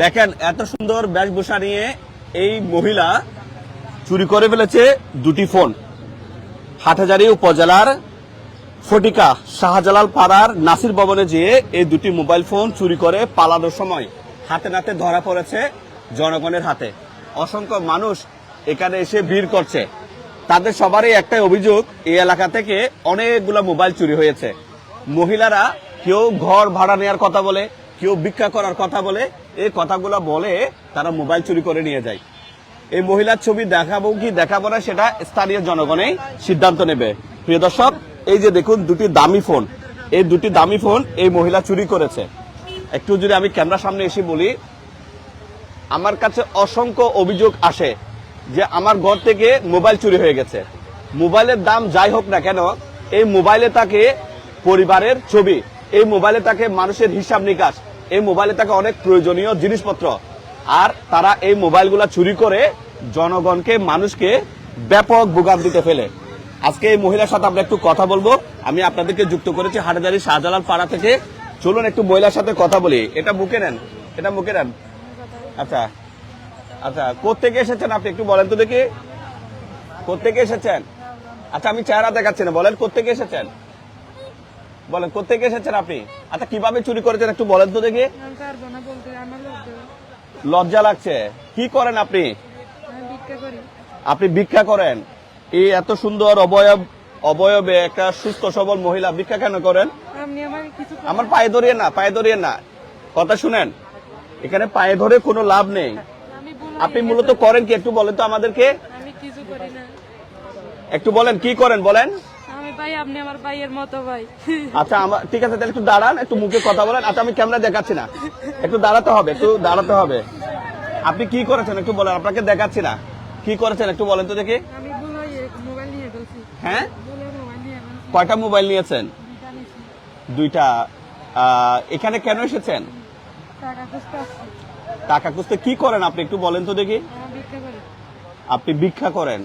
দেখেন, এত সুন্দর বেশভূষা নিয়ে এই মহিলা চুরি করে ফেলেছে দুটি ফোন। হাটহাজারী উপজেলার ফটিকা শাহজালাল পাড়ার নাসির ভবনে যেয়ে এই দুটি মোবাইল ফোন চুরি করে পালানোর সময় হাতে নাতে ধরা পড়েছে জনগণের হাতে। অসংখ্য মানুষ এখানে এসে ভিড় করছে। তাদের সবারই একটাই অভিযোগ, এই এলাকা থেকে অনেকগুলো মোবাইল চুরি হয়েছে। মহিলারা কেউ ঘর ভাড়া নেওয়ার কথা বলে কেউ ভিক্ষা করার কথা বলে, এই কথাগুলো বলে তারা মোবাইল চুরি করে নিয়ে যায়। এই মহিলার ছবি দেখাবো কি দেখাবো না সেটা স্থানীয় জনগণই সিদ্ধান্ত নেবে। প্রিয় দর্শক, এই যে দেখুন, দুটি দামি ফোন। এই দুটি দামি ফোন এই মহিলা চুরি করেছে। একটু যদি আমি ক্যামেরার সামনে এসে বলি, আমার কাছে অসংখ্য অভিযোগ আসে যে আমার ঘর থেকে মোবাইল চুরি হয়ে গেছে। মোবাইলের দাম যাই হোক না কেন, এই মোবাইলে তাকে পরিবারের ছবি, এই মোবাইলে তাকে মানুষের হিসাব নিকাশ এই মোবাইলে তাকে অনেক প্রয়োজনীয় জিনিসপত্র। আর তারা এই মোবাইলগুলা চুরি করে জনগণকে, মানুষকে ব্যাপক ভোগান্তিতে ফেলে। আজকে এই মহিলার সাথে আমরা একটু কথা বলব। আমি আপনাদেরকে যুক্ত করেছি হাটাজারি শাহজালাল পাড়া থেকে। চলুন একটু মহিলার সাথে কথা বলি। এটা মুখে নেন। এটা মুখে নেন। আচ্ছা। আচ্ছা কোথেকে এসেছেন আপনি একটু বলেন তো দেখি। কোথেকে এসেছেন? আচ্ছা আমি চেহারা দেখাচ্ছি না। বলেন কোথেকে এসেছেন? বলেন কোথেকে এসেছেন আপনি? আচ্ছা কীভাবে চুরি করেছেন একটু বলেন তো দেখি। লজ্জা লাগছে। কি করেন আপনি? আমি ভিক্ষা করি আপনি ভিক্ষা করেন। এই এত সুন্দর অবয়ব অবয়বে একটা সুস্থ সবল মহিলা ভিক্ষা কেন করেন। আমার পায়ে ধরিয়ে না পায়ে ধরিয়ে না। কথা শুনেন এখানে পায়ে ধরে কোনো লাভ নেই। আপনি মূলত করেন কি একটু বলেন তো আমাদেরকে। একটু বলেন কি করেন বলেন? ভাই আপনি আমার ভাইয়ের মতো ভাই। আচ্ছা আমার ঠিক আছে তাহলে একটু দাঁড়ান একটু মুখে কথা বলেন। আচ্ছা আমি ক্যামেরা দেখাচ্ছি না। একটু দাঁড়াতে হবে একটু দাঁড়াতে হবে। আপনি কি করেছেন একটু বলেন আপনাকে দেখাচ্ছি না। কি করেছেন একটু বলেন তো দেখি। ভুল হয়ে? কয়টা মোবাইল নিয়েছেন? দুইটা আহ, এখানে কেন এসেছেন? টাকা খুঁজতে কি করেন আপনি একটু বলেন তো দেখি। আপনি ভিক্ষা করেন।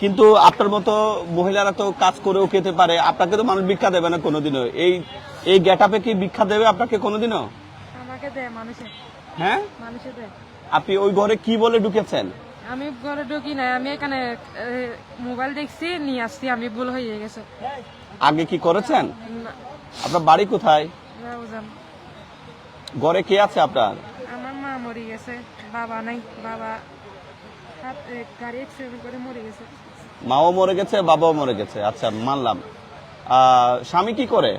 কিন্তু আপনার মতো মহিলারা তো কাজ করেও খেতে পারে। আপনাকে তো মানুষ ভিক্ষা দেবে না কোনোদিনও। এই এই গেটাপে কি ভিক্ষা দেবে আপনাকে কোনোদিনও? আমাকে দেয় মানুষে। হ্যাঁ? মানুষে দেয় আপনি ওই ঘরে কি বলে ঢুকেছেন? আমি ঘরে ঢুকি না আমি এখানে মোবাইল দেখছি নিয়ে আসছি আমি ভুল হয়ে গেছে। আগে কি করেছেন? আপনার বাড়ি কোথায়? ঘরে কে আছে আপনার? আমার মা মরে গেছে বাবা নাই বাবা গাড়ি অ্যাক্সিডেন্ট করে মরে গেছে। মাও মরে গেছে বাবাও মরে গেছে। আচ্ছা মানলাম। স্বামী কি করে?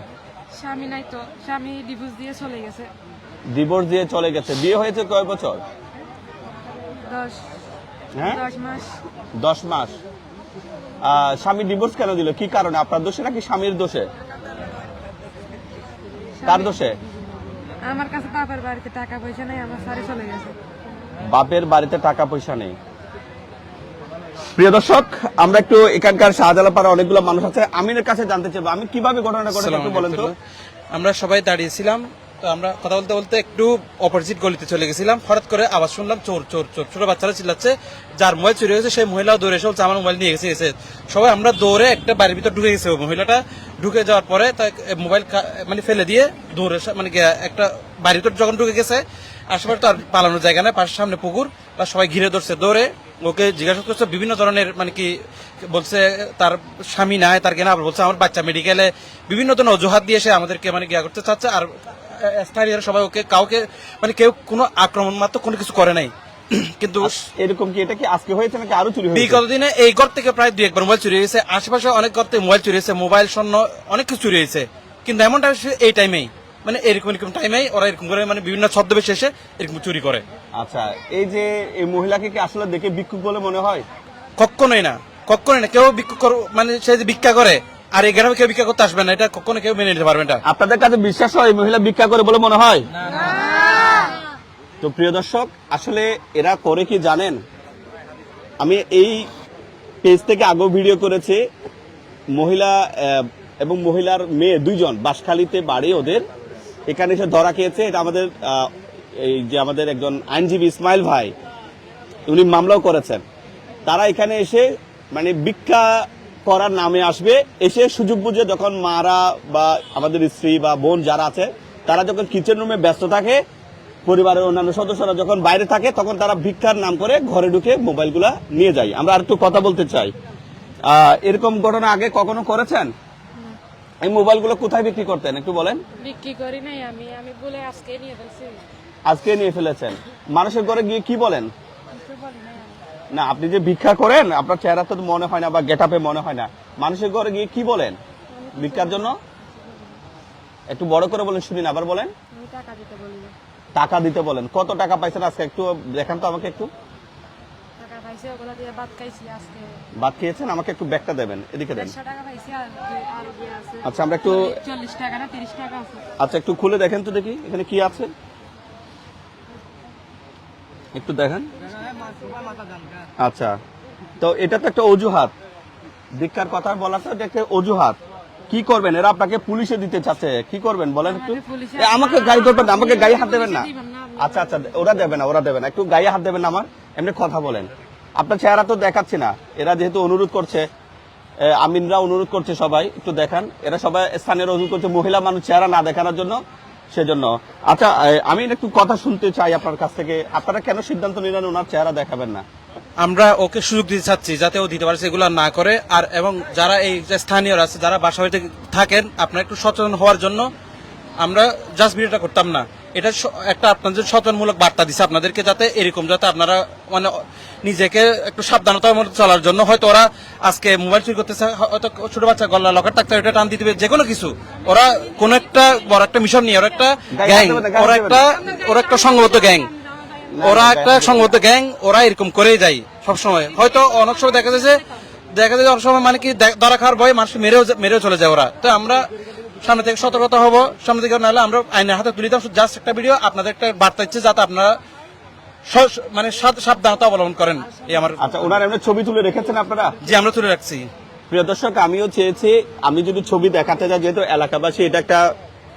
স্বামী নাই তো। স্বামী ডিভোর্স দিয়ে চলে গেছে। ডিভোর্স দিয়ে চলে গেছে। বিয়ে হয়েছে কয় বছর? দশ। হ্যাঁ? মাস। স্বামী ডিভোর্স কেন দিল? কি কারণে? আপনার দোষে নাকি স্বামীর দোষে? কার দোষে? আমার কাছে বাবার বাড়িতে টাকা পয়সা নাই আমার সারে চলে গেছে। বাপের বাড়িতে টাকা পয়সা নেই। প্রিয় দর্শক আমরা একটু এখানকার শাহজালাল পাড়া অনেকগুলো মানুষ আছে। আমিনের কাছে জানতে চাইব আমি কীভাবে ঘটনাটা একটু বলেন তো। আমরা সবাই দাঁড়িয়েছিলাম তো আমরা কথা বলতে বলতে একটু অপোজিট গলিতে চলে গেছিলাম। হঠাৎ করে আওয়াজ শুনলাম চোর চোর চোর ছোট বাচ্চারা চিল্লাচ্ছে যার মোবাইল চুরি হয়েছে সেই মহিলাও দৌড়ে এসে আমার মোবাইল নিয়ে গেছে গেছে। সবাই আমরা দৌড়ে একটা বাড়ির ভিতর ঢুকে গেছে মহিলাটা ঢুকে যাওয়ার পরে তার মোবাইল মানে ফেলে দিয়ে দৌড়ে মানে একটা বাড়ির ভিতর যখন ঢুকে গেছে আশেপাশে তো আর পালানোর জায়গা নেই পাশের সামনে পুকুর। বা সবাই ঘিরে ধরছে দৌড়ে ওকে জিজ্ঞাসা করছে বিভিন্ন ধরনের মানে কি বলছে তার স্বামী নাই তার কেনা বলছে আমার বাচ্চা মেডিকেলে বিভিন্ন ধরনের অজুহাত দিয়ে সে আমাদেরকে মানে গিয়া করতে চাচ্ছে আর স্থানীয় সবাই ওকে কাউকে মানে কেউ কোনো আক্রমণ মাত্র কোনো কিছু করে নাই। কিন্তু এরকম কি এটা কি আজকে হয়েছে নাকি আরও চুরি হয়েছে? বিগত দিনে এই ঘর থেকে প্রায় দুই একবার মোবাইল চুরি হয়েছে আশেপাশে অনেক ঘর থেকে মোবাইল চুরি হয়েছে মোবাইল স্বর্ণ অনেক কিছু চুরি হয়েছে। কিন্তু এমনটা এই টাইমেই মানে এরকম এরকম টাইমেই ওরা এরকম করে মানে বিভিন্ন ছদ্মবেশে এসে এরকম চুরি করে। আচ্ছা এই যে এই মহিলাকে কি আসলে দেখে ভিক্ষুক বলে মনে হয়? কখনোই না কখনোই না। কেউ বিক্ষোভ কর মানে সে যে ভিক্ষা করে আর এই গ্রামে কেউ ভিক্ষা করতে আসবে না এটা কখনো কেউ মেনে নিতে পারবে না। আপনাদের কাছে বিশ্বাস হয় মহিলা ভিক্ষা করে বলে মনে হয়? তো প্রিয় দর্শক আসলে এরা করে কি জানেন? আমি এই পেজ থেকে আগেও ভিডিও করেছি মহিলা আহ, এবং মহিলার মেয়ে দুইজন বাসখালিতে বাড়ি ওদের। এখানে এসে ধরা খেয়েছে এটা আমাদের আহ, এই যে আমাদের একজন আইনজীবী ইসমাইল ভাই, উনি মামলাও করেছেন। তারা এখানে এসে মানে ভিক্ষা করার নামে আসবে, এসে সুযোগ বুঝে যখন মারা বা আমাদের স্ত্রী বা বোন যারা আছে, তারা যখন কিচেন রুমে ব্যস্ত থাকে, পরিবারের অন্যান্য সদস্যরা যখন বাইরে থাকে, তখন তারা ভিক্ষার নাম করে ঘরে ঢুকে মোবাইলগুলা নিয়ে যায়। আমরা আর একটু কথা বলতে চাই। এরকম ঘটনা আগে কখনো করেছেন? এই মোবাইলগুলো কোথায় বিক্রি করতেন, একটু বলেন। বিক্রি করি নাই আমি আমি বলে আজকে নিয়ে ফেলছি। আজকে নিয়ে ফেলেছেন। মানুষের ঘরে গিয়ে কি বলেন? না আপনি যে ভিক্ষা করেন আপনার চেহারা তো মনে হয় না বা গেট আপে মনে হয় না। মানুষের ঘরে গিয়ে কি বলেন? ভিক্ষার জন্য? একটু বড় করে বলেন শুনি না আবার বলেন। টাকা দিতে বলেন। কত টাকা পাইছেন আজকে? একটু দেখান তো আমাকে একটু। ভাত বাদ খেয়েছেন? আমাকে একটু ব্যাগটা দেবেন এদিকে দেন। আচ্ছা আমরা একটু চল্লিশ টাকা না তিরিশ টাকা আচ্ছা একটু খুলে দেখেন তো দেখি এখানে কি আছে? একটু দেখেন। আচ্ছা। তো এটা তো একটা অজুহাত। ভিক্ষার কথা বলা তো এটা একটা অজুহাত। কি করবেন? এরা আপনাকে পুলিশে দিতে চাচ্ছে। কি করবেন? বলেন একটু। আমাকে গাড়ি ধরবেন না আমাকে গায়ে হাত দেবেন না। আচ্ছা আচ্ছা ওরা দেবে না ওরা দেবে না। একটু গায়ে হাত দেবেন না আমার। এমনি কথা বলেন। আপনার চেহারা তো দেখাচ্ছি না। এরা যেহেতু অনুরোধ করছে আমিনরা অনুরোধ করছে সবাই একটু দেখান। এরা সবাই স্থানীয় অনুরোধ করছে মহিলা মানুষ চেহারা না দেখানোর জন্য। সেজন্য। আচ্ছা আমি একটু কথা শুনতে চাই আপনার কাছ থেকে। আপনারা কেন সিদ্ধান্ত নিলেন ওনার চেহারা দেখাবেন না? আমরা ওকে সুযোগ দিতে চাচ্ছি, যাতে ও দিতে পারে সেগুলো না করে। আর, এবং যারা এই স্থানীয়রা আছে, যারা বাসা থাকেন, আপনার একটু সচেতন হওয়ার জন্য আমরা জাস্ট ভিডিওটা করতাম না। এটা একটা আপনাদের সচেতনমূলক বার্তা দিছে আপনাদেরকে যাতে এরকম যাতে আপনারা মানে নিজেকে একটু সাবধানতার মধ্যে চলার জন্য হয়তো ওরা আজকে মোবাইল চুরি করতেছে হয়তো ছোট বাচ্চা গলা লকার থাকতে এটা টান দিতে যে কোনো কিছু। ওরা কোন একটা বড় একটা মিশন নিয়ে ওরা একটা গ্যাং ওরা একটা ওরা একটা সংগত গ্যাং। ওরা একটা সংগত গ্যাং ওরা এরকম করেই যায় সবসময়। হয়তো অনেক সময় দেখা যাচ্ছে দেখা যায় অনেক সময় মানে কি ধরা খাওয়ার ভয় মানুষ মেরেও মেরেও চলে যায় ওরা। তো আমরা সামনে থেকে সতর্কতা হব। সামনে থেকে নাহলে আমরা আইনের হাতে তুলে দিতাম। জাস্ট একটা ভিডিও আপনাদের একটা বার্তা ইচ্ছে যাতে আপনারা মানে সাব- সাবধানতা অবলম্বন করেন। এই আমার আচ্ছা ওনার এমনি ছবি তুলে রেখেছেন আপনারা? যে আমরা তুলে রাখছি। প্রিয় দর্শক আমিও চেয়েছি আমি যদি ছবি দেখাতে যাই যেহেতু এলাকাবাসী এটা একটা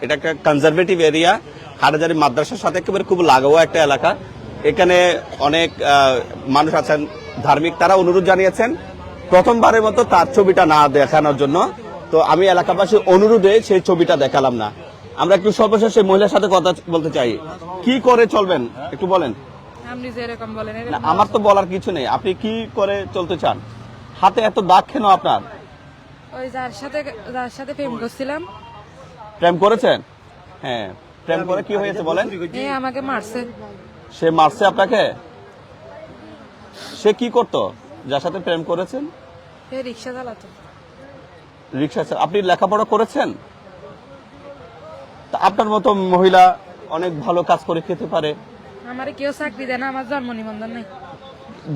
এটা একটা কনজারভেটিভ এরিয়া হাটাজারি মাদ্রাসার সাথে একেবারে খুব লাগাও একটা এলাকা। এখানে অনেক মানুষ আছেন ধার্মিক তারা অনুরোধ জানিয়েছেন প্রথমবারের মতো তার ছবিটা না দেখানোর জন্য। তো আমি এলাকাবাসী অনুরোধে সেই ছবিটা দেখালাম না। আমরা একটু সর্বশেষ সেই মহিলার সাথে কথা বলতে চাই। কি করে চলবেন? একটু বলেন। আমার তো বলার কিছু নেই। আপনি কি করে চলতে চান? হাতে এত দাগ কেন আপনার? ওই যার সাথে যার সাথে প্রেম করছিলাম। প্রেম করেছেন? হ্যাঁ প্রেম করে কি হয়েছে বলেন। আমাকে মারছে। সে মারছে আপনাকে? সে কি করত? যার সাথে প্রেম করেছেন? রিক্সা চালাতো। রিক্সা আপনি লেখাপড়া করেছেন? আপনার মতো মহিলা অনেক ভালো কাজ করে খেতে পারে। আমার কেউ চাকরি দেয় না আমার জন্ম নিবন্ধন নেই।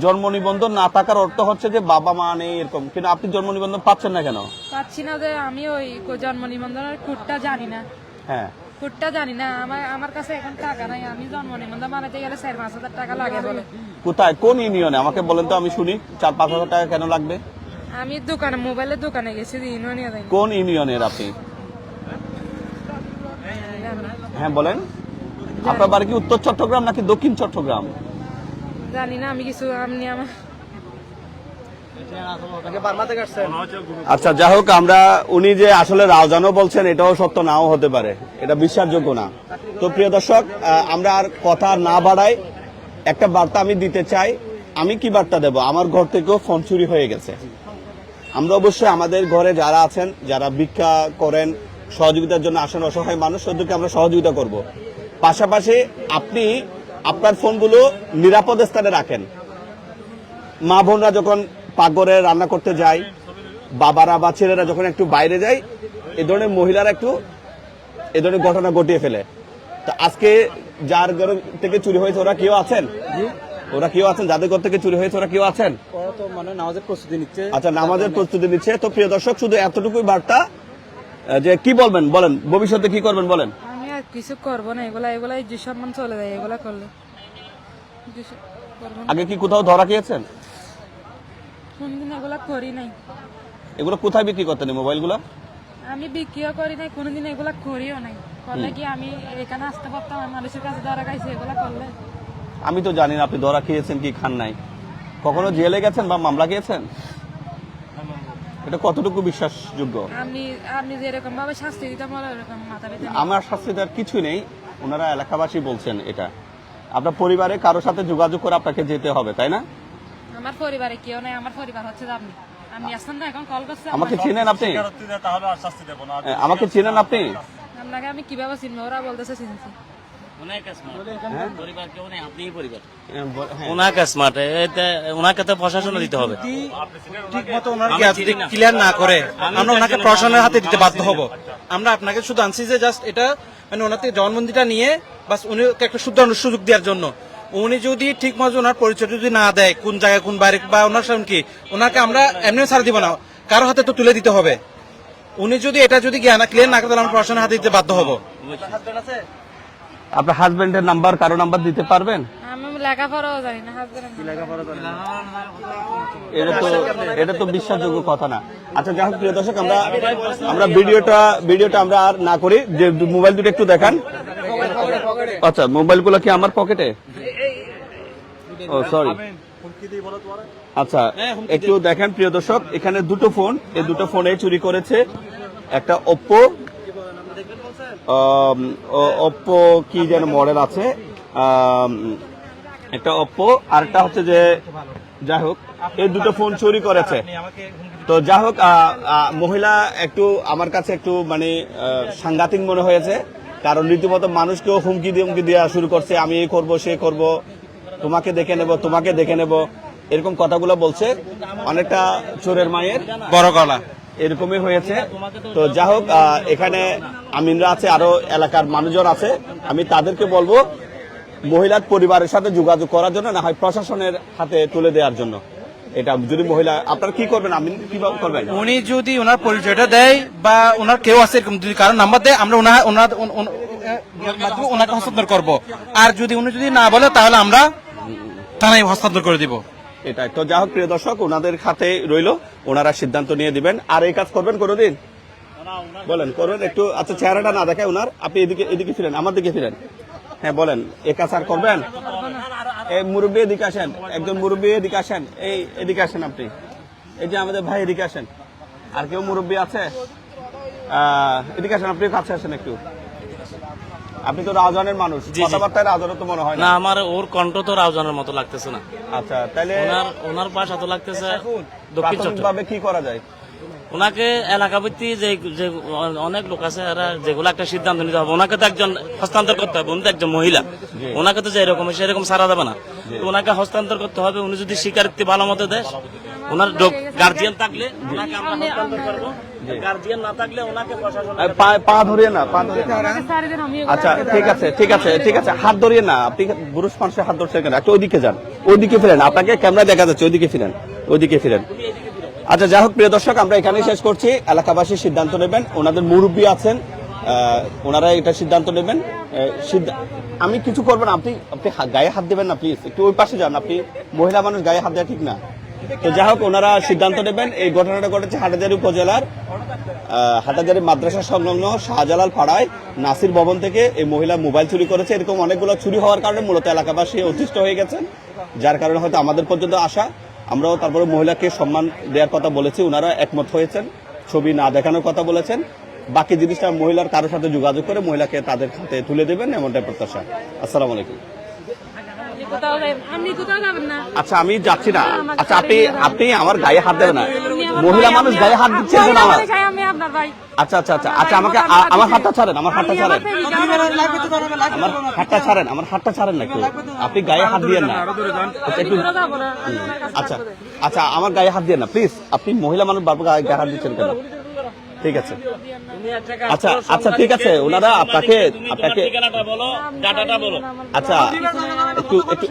জন্ম নিবন্ধন না থাকার অর্থ হচ্ছে যে বাবা মা নেই এরকম। কিন্তু আপনি জন্ম নিবন্ধন পাচ্ছেন না কেন? পাচ্ছি না যে আমি ওই কো- জন্ম নিবন্ধনের কুটটা জানি না। হ্যাঁ। কুটটা জানি না আমার আমার কাছে এখন টাকা নাই আমি জন্ম নিবন্ধন বানাতে গেলে চার পাঁচ হাজার টাকা লাগে বলে। কোথায়? কোন ইউনিয়নে? আমাকে বলেন তো আমি শুনি। চার পাঁচ হাজার টাকা কেন লাগবে? আমি দোকানে মোবাইলের দোকানে গেছি যাই কোন ইউনিয়নের আপনি? হ্যাঁ বলেন। আপনার বাড়ি কি উত্তর চট্টগ্রাম নাকি দক্ষিণ চট্টগ্রাম? জানি না আমি কিছু আমি আমার আচ্ছা যাই হোক আমরা উনি যে আসলে রাওজানও বলছেন এটাও সত্য নাও হতে পারে। এটা বিশ্বাসযোগ্য না। তো প্রিয় দর্শক আমরা আর কথা না বাড়াই একটা বার্তা আমি দিতে চাই। আমি কি বার্তা দেব? আমার ঘর থেকেও ফোন চুরি হয়ে গেছে। আমরা অবশ্যই আমাদের ঘরে যারা আছেন, যারা ভিক্ষা করেন, সহযোগিতার জন্য আসেন অসহায় মানুষ, তাদেরকে আমরা সহযোগিতা করব। পাশাপাশি আপনি আপনার ফোনগুলো নিরাপদ স্থানে রাখেন। মা বোনরা যখন পাকঘরে রান্না করতে যায়, বাবারা বা ছেলেরা যখন একটু বাইরে যায়, এ ধরনের মহিলারা একটু এ ধরনের ঘটনা ঘটিয়ে ফেলে। তো আজকে যার ঘর থেকে চুরি হয়েছে, ওরা কেউ আছেন? ওরা কেউ আছেন? যাদের ঘর থেকে চুরি হয়েছে ওরা কেউ আছেন? মানে নামাজের প্রস্তুতি নিচ্ছে। আচ্ছা নামাজের প্রস্তুতি নিচ্ছে। তো প্রিয় দর্শক শুধু এতটুকুই বার্তা যে কি বলবেন? বলেন ভবিষ্যতে কি করবেন? বলেন। আমি আর কিছু করব না এগুলা এগুলা যে সম্মান চলে যায় এগুলা করলে। আগে কি কোথাও ধরা খেয়েছেন? কোনদিন এগুলা করি নাই। এগুলো কোথায় বিক্রি করতেন মোবাইলগুলো? আমি বিক্রিও করি নাই কোনোদিন এগুলা করিও নাই। করলে কি আমি এখানে আসতে পারতাম? মানুষের কাছে ধরা খাইছি এগুলা করলে। আমি তো জানি না আপনি ধরা খেয়েছেন কি খান নাই। কখনো জেলে গেছেন বা মামলা খেয়েছেন এটা কতটুকু বিশ্বাসযোগ্য? আমি আপনি যেরকম ভাবে শাস্তি দিতাম ওরা এরকম মাথা পেতে আমার শাস্তি দেওয়ার কিছু নেই। ওনারা এলাকাবাসী বলছেন এটা। আপনার পরিবারে কারোর সাথে যোগাযোগ করে আপনাকে যেতে হবে তাই না? আমার পরিবারে কেউ নাই আমার পরিবার হচ্ছে আপনি। আপনি আসছেন না এখন কল করছে আমাকে আমার- চেনেন আপনি? তাহলে শাস্তি দেবো না। হ্যাঁ, আমাকে চেনেন আপনি? আপনাকে আমি কীভাবে চিনবো? ওরা বলতেছে চিনছি। ওনাকে স্মার্ট ওনাকে তো প্রশাসনে দিতে হবে ঠিক মতো ওনাকে যদি ক্লিয়ার না করে আমরা ওনাকে প্রশাসনের হাতে দিতে বাধ্য হব আমরা আপনাকে শুধু আনছি যে জাস্ট এটা মানে ওনার থেকে জবানবন্দিটা নিয়ে বাস উনি একটা শুদ্ধ সুযোগ দেওয়ার জন্য। উনি যদি ঠিক মতো ওনার পরিচয় যদি না দেয় কোন জায়গায় কোন বাইরে বা ওনার সামনে কি ওনাকে আমরা এমনি ছাড় দিব না। কারও হাতে তো তুলে দিতে হবে। উনি যদি এটা যদি জ্ঞান ক্লিয়ার না করে তাহলে আমরা প্রশাসনের হাতে দিতে বাধ্য হব। আপনার হাজবেন্ডের নাম্বার কারও নাম্বার দিতে পারবেন? এটা তো এটা তো বিশ্বাসযোগ্য কথা না। আচ্ছা যাই হোক প্রিয় দর্শক আমরা আমরা ভিডিওটা ভিডিওটা আমরা আর না করি। যে মোবাইল দুটো একটু দেখান। আচ্ছা মোবাইলগুলো কি আমার পকেটে? ও সরি আচ্ছা একটু দেখেন প্রিয় দর্শক এখানে দুটো ফোন এই দুটো ফোনে চুরি করেছে একটা ওপ্পো ওপ্পো কি যেন মডেল আছে। একটা অপ্পো আর একটা হচ্ছে যে যাই হোক এই দুটো ফোন চুরি করেছে। তো যাই হোক মহিলা একটু আমার কাছে একটু মানে সাংঘাতিক মনে হয়েছে। কারণ রীতিমতো মানুষকেও হুমকি দিয়ে হুমকি দেওয়া শুরু করছে। আমি এই করব সে করব তোমাকে দেখে নেব তোমাকে দেখে নেব এরকম কথাগুলো বলছে। অনেকটা চোরের মায়ের। বড় গলা। এরকমই হয়েছে। তো যা হোক আহ, এখানে আমিনরা আছে আরও এলাকার মানুষজন আছে। আমি তাদেরকে বলব মহিলার পরিবারের সাথে যোগাযোগ করার জন্য না হয় প্রশাসনের হাতে তুলে দেওয়ার জন্য। এটা যদি মহিলা আপনারা কি করবেন? আমিন কীভাবে করবেন? উনি যদি ওনার পরিচয়টা দেয় বা ওনার কেউ আছে এরকম যদি কারও নাম্বার দেয় আমরা ওনার ওনার ওনাকে হস্তান্তর করব। আর যদি উনি যদি না বলে তাহলে আমরা থানায় হস্তান্তর করে দিব। এটাই। তো যা হোক, প্রিয় দর্শক, ওনাদের হাতে রইল। ওনারা সিদ্ধান্ত নিয়ে দিবেন। আর এই কাজ করবেন কোনোদিন? বলেন, করবেন একটু। আচ্ছা চেহারাটা না দেখায় ওনার। আপনি এদিকে এদিকে ফিরেন, আমার দিকে ফিরেন। হ্যাঁ বলেন, এ কাজ আর করবেন? এই মুরব্বী এদিকে আসেন, একজন মুরব্বী এদিকে আসেন। এই, এদিকে আসেন আপনি। এই যে আমাদের ভাই এদিকে আসেন। আর কেউ মুরব্বী আছে? এদিকে আসেন আপনি কাছে আসেন একটু। আপনি তো রাজনের মানুষ। কথাবার্তায় রাজনের তো মনে হয় না। আমার ওর কণ্ঠ তো রাউজানের মতো লাগতেছে না। আচ্ছা তাহলে ওনার ওনার ভাষা তো লাগতেছে দক্ষিণ চট্টগ্রাম কি করা যায়? ওনাকে এলাকা ভিত্তি যে যে অনেক লোক আছে এরা যেগুলো একটা সিদ্ধান্ত নিতে হবে। ওনাকে তো একজন হস্তান্তর করতে হবে উনি তো একজন মহিলা। ওনাকে তো যে এরকম সেরকম সারা দেবে না। তো ওনাকে হস্তান্তর করতে হবে উনি যদি স্বীকারোক্তি ভালো মতো দেয় ওনার গার্জিয়ান থাকলে ওনাকে আমরা হস্তান্তর করব। গার্জিয়ান না থাকলে ওনাকে প্রশাসন পা পা ধরিয়ে না পা ধরিয়ে না। চারিদিন আমি আচ্ছা ঠিক আছে ঠিক আছে ঠিক আছে হাত ধরিয়ে না আপনি পুরুষ মানুষের হাত ধরছেন কেন? একটু ওইদিকে যান ওইদিকে ফিরেন আপনাকে ক্যামেরা দেখা যাচ্ছে ওইদিকে ফিরেন ওইদিকে ফিরেন। আচ্ছা যাই হোক প্রিয় দর্শক আমরা এখানেই শেষ করছি। এলাকাবাসী সিদ্ধান্ত নেবেন ওনাদের মুরব্বী আছেন আহ, ওনারা এটা সিদ্ধান্ত নেবেন। আমি কিছু করবেন আপনি আপনি গায়ে হাত দেবেন না প্লিজ একটু ওই পাশে যান আপনি মহিলা মানুষ গায়ে হাত দেওয়া ঠিক না। তো যাই হোক, ওনারা সিদ্ধান্ত নেবেন। এই ঘটনাটা ঘটেছে হাটাজারি উপজেলার হাটাজারি মাদ্রাসা সংলগ্ন শাহজালাল পাড়ায়। নাসির ভবন থেকে এই মহিলা মোবাইল চুরি করেছে। এরকম অনেকগুলো চুরি হওয়ার কারণে মূলত এলাকাবাসী অতিষ্ঠ হয়ে গেছেন। যার কারণে হয়তো আমাদের পর্যন্ত আসা। আমরাও তারপরে মহিলাকে সম্মান দেওয়ার কথা বলেছি। ওনারা একমত হয়েছেন। ছবি না দেখানোর কথা বলেছেন। বাকি জিনিসটা মহিলার কারোর সাথে যোগাযোগ করে মহিলাকে তাদের হাতে তুলে দেবেন, এমনটাই প্রত্যাশা। আসসালামু আলাইকুম আপনি কোথাও যাবেন আপনি কোথাও যাবেন না আচ্ছা আমি যাচ্ছি না। আচ্ছা আপনি আপনি আমার গায়ে হাত দেবেন না। মহিলা মানুষ গায়ে হাত মহিলা আমার? মানুষ, আমি আপনার ভাই। আচ্ছা আচ্ছা আচ্ছা আচ্ছা আমাকে আমার হাতটা ছাড়েন আমার হাতটা ছাড়েন। আমার হাতটা ছাড়েন আমার হাতটা ছাড়েন না আপনি গায়ে হাত দিয়েন না। আচ্ছা একটু আচ্ছা আচ্ছা আমার গায়ে হাত দিয়ে না প্লিজ। আপনি মহিলা মানুষ বারবার গায়ে গায়ে হাত দিচ্ছেন কেন? ঠিক আছে। আচ্ছা আচ্ছা ঠিক আছে ওনারা আপনাকে আপনাকে ঠিকানাটা বলো ডাটাটা বলো। আচ্ছা একটু একটু